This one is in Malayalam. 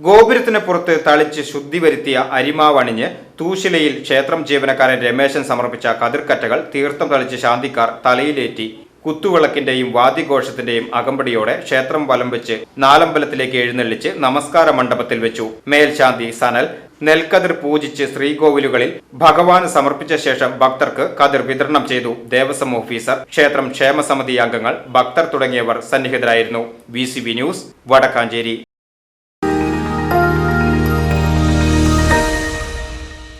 ഗോപുരത്തിന് പുറത്ത് തളിച്ച് ശുദ്ധി വരുത്തിയ അരിമാവണിഞ്ഞ് തൂശിലയിൽ ക്ഷേത്രം ജീവനക്കാരൻ രമേശൻ സമർപ്പിച്ച കതിർക്കറ്റകൾ തീർത്ഥം തളിച്ച് ശാന്തിക്കാർ തലയിലേറ്റി കുത്തുവിളക്കിന്റെയും വാദ്യഘോഷത്തിന്റെയും അകമ്പടിയോടെ ക്ഷേത്രം വലം വെച്ച് നാലമ്പലത്തിലേക്ക് എഴുന്നള്ളിച്ച് നമസ്കാര മണ്ഡപത്തിൽ വെച്ചു. മേൽശാന്തി സനൽ നെൽക്കതിർ പൂജിച്ച് ശ്രീകോവിലുകളിൽ ഭഗവാന് സമർപ്പിച്ച ശേഷം ഭക്തർക്ക് കതിർ വിതരണം ചെയ്തു ദേവസ്വം ഓഫീസർ ക്ഷേത്രം ക്ഷേമസമിതി അംഗങ്ങൾ ഭക്തർ തുടങ്ങിയവർ സന്നിഹിതരായിരുന്നു. V news Vadakkanchery.